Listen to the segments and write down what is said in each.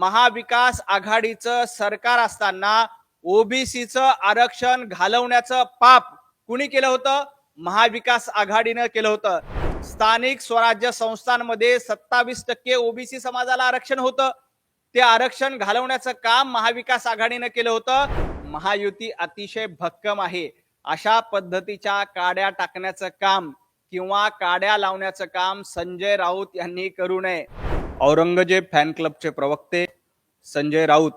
महाविकास आघाडीचं सरकार असताना ओबीसीचं आरक्षण घालवण्याचं पाप कुणी केलं होतं? महाविकास आघाडीनं केलं होतं. स्थानिक स्वराज्य संस्थांमध्ये सत्तावीस टक्के ओबीसी समाजाला आरक्षण होतं. ते आरक्षण घालवण्याचं काम महाविकास आघाडीनं केलं होतं. महायुती अतिशय भक्कम आहे. अशा पद्धतीच्या काड्या टाकण्याचं काम किंवा काड्या लावण्याचं काम संजय राऊत यांनी करू नये. औरंगजेब फॅन क्लबचे प्रवक्ते संजय राऊत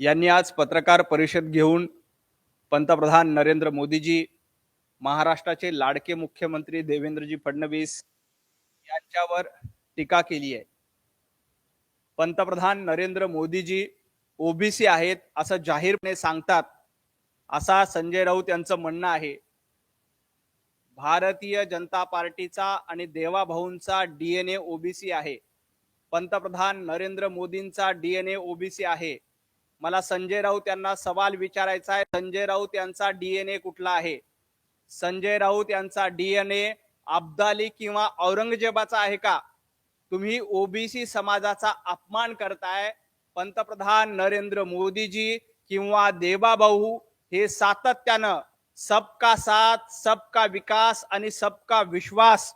यांनी आज पत्रकार परिषद घेऊन पंतप्रधान नरेंद्र मोदीजी महाराष्ट्राचे लाडके मुख्यमंत्री देवेंद्रजी फडणवीस यांच्यावर टीका केली आहे. पंतप्रधान नरेंद्र मोदीजी ओबीसी आहेत असं जाहीरपणे सांगतात असा संजय राऊत यांचं म्हणणं आहे. भारतीय जनता पार्टीचा आणि देवाभाऊंचा डीएनए ओबीसी आहे. पंतप्रधान नरेंद्र मोदींचा डीएनए ओबीसी आहे. मला संजय राऊत यांना सवाल विचारायचा आहे. संजय राऊत यांचा डीएनए कुठला आहे? संजय राऊत यांचा डीएनए अब्दाली किंवा औरंगजेबाचा आहे का? तुम्ही ओबीसी समाजाचा अपमान करताय. पंतप्रधान नरेंद्र मोदीजी किंवा देवाभाऊ हे सातत्यानं सबका साथ सबका विकास आणि सबका विश्वास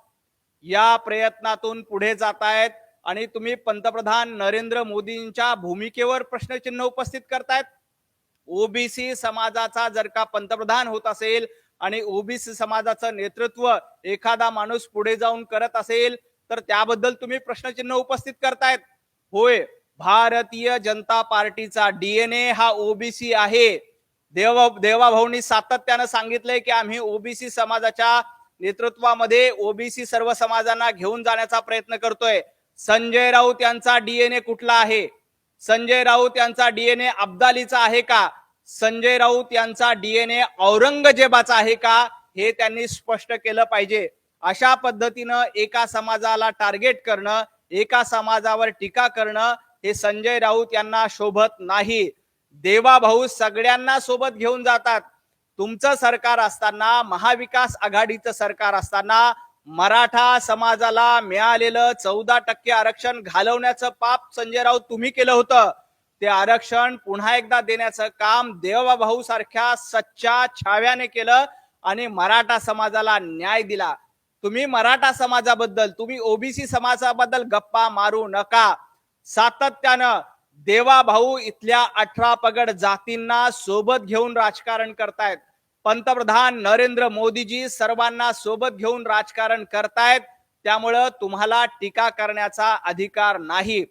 या प्रयत्नातून पुढे जात आहेत आणि तुम्ही पंतप्रधान नरेंद्र मोदींच्या भूमिकेवर प्रश्नचिन्ह उपस्थित करतायत. ओबीसी समाजाचा जर का पंतप्रधान होत असेल आणि ओबीसी समाजाचं नेतृत्व एखादा माणूस पुढे जाऊन करत असेल तर त्याबद्दल तुम्ही प्रश्नचिन्ह उपस्थित करतायत. होय भारतीय जनता पार्टीचा डीएनए हा ओबीसी आहे. देवा देवाभाऊंनी सातत्यानं सांगितलंय की आम्ही ओबीसी समाजाच्या नेतृत्वामध्ये ओबीसी सर्व समाजांना घेऊन जाण्याचा प्रयत्न करतोय. संजय राऊत यांचा डीएनए कुठला आहे? संजय राऊत यांचा डीएनए अब्दालीचा आहे का? संजय राऊत यांचा डीएनए औरंगजेबाचा आहे का? हे त्यांनी स्पष्ट केलं पाहिजे. अशा पद्धतीनं एका समाजाला टार्गेट करणं एका समाजावर टीका करणं हे संजय राऊत यांना शोभत नाही. देवाभाऊ सगळ्यांना सोबत घेऊन जातात. तुमचं सरकार असताना महाविकास आघाडीचं सरकार असताना मराठा समाजाला मिळालेलं चौदा टक्के आरक्षण घालवण्याचं पाप संजय राऊत तुम्ही केलं होतं. ते आरक्षण पुन्हा एकदा देण्याचं काम देवाभाऊ सारख्या सच्च्या छाव्याने केलं आणि मराठा समाजाला न्याय दिला. तुम्ही मराठा समाजाबद्दल तुम्ही ओबीसी समाजाबद्दल गप्पा मारू नका. सातत्यानं देवाभाऊ इथल्या अठरा पगड जातींना सोबत घेऊन राजकारण करतायत. पंतप्रधान नरेंद्र मोदीजी सर्वांना सोबत घेऊन राजकारण करतायत. त्यामुळं तुम्हाला टीका करण्याचा अधिकार नाही.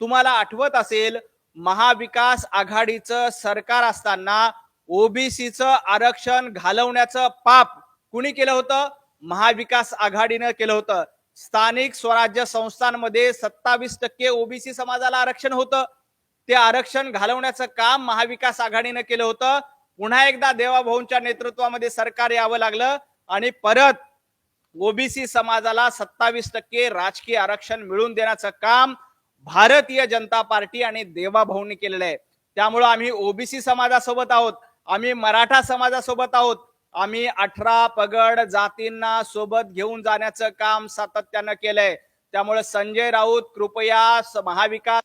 तुम्हाला आठवत असेल महाविकास आघाडीचं सरकार असताना ओबीसीचं आरक्षण घालवण्याचं पाप कुणी केलं होतं? महाविकास आघाडीनं केलं होतं. स्थानिक स्वराज्य संस्थांमध्ये सत्तावीस टक्के ओबीसी समाजाला आरक्षण होतं. ते आरक्षण घालवण्याचं काम महाविकास आघाडीनं केलं होतं. पुन्हा एकदा देवाभाऊंच्या नेतृत्वामध्ये सरकार यावं लागलं आणि परत ओबीसी समाजाला सत्तावीस टक्के राजकीय आरक्षण मिळवून देण्याचं काम भारतीय जनता पार्टी आणि देवाभाऊंनी केलेलं आहे. त्यामुळं आम्ही ओबीसी समाजासोबत आहोत आम्ही मराठा समाजासोबत आहोत आम्ही अठरा पगड जातींना सोबत घेऊन जाण्याचं काम सातत्यानं केलंय. त्यामुळे संजय राऊत कृपया महाविकास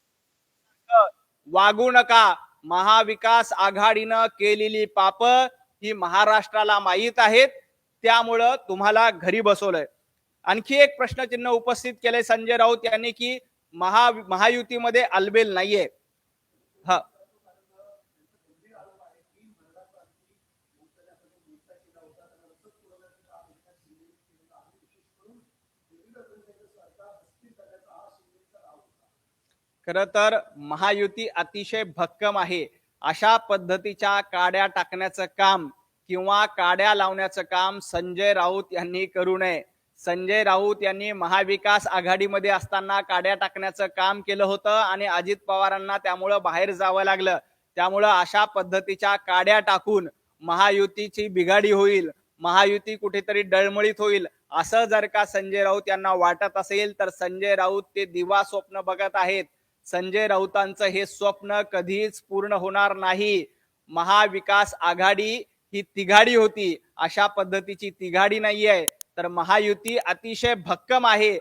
वागू नका. महाविकास आघाडीनं केलेली पाप ही महाराष्ट्राला माहीत आहेत. त्यामुळं तुम्हाला घरी बसवलंय. आणखी एक प्रश्नचिन्ह उपस्थित केलंय संजय राऊत यांनी की महा महायुतीमध्ये अलबेल नाहीये. हा. खरं तर महायुती अतिशय भक्कम आहे. अशा पद्धतीच्या काड्या टाकण्याचं काम किंवा काड्या लावण्याचं काम संजय राऊत यांनी करू नये. संजय राऊत यांनी महाविकास आघाडीमध्ये असताना काड्या टाकण्याचं काम केलं होतं आणि अजित पवारांना त्यामुळं बाहेर जावं लागलं. त्यामुळं अशा पद्धतीच्या काड्या टाकून महायुतीची बिघाडी होईल महायुती कुठेतरी डळमळीत होईल असं जर का संजय राऊत यांना वाटत असेल तर संजय राऊत ते दिवा स्वप्न बघत आहेत. संजय राऊतांचं हे स्वप्न कधीच पूर्ण होणार नाही. महाविकास आघाडी ही तिघाडी होती. अशा पद्धतीची तिघाडी नाहीये. तर महायुती अतिशय भक्कम आहे.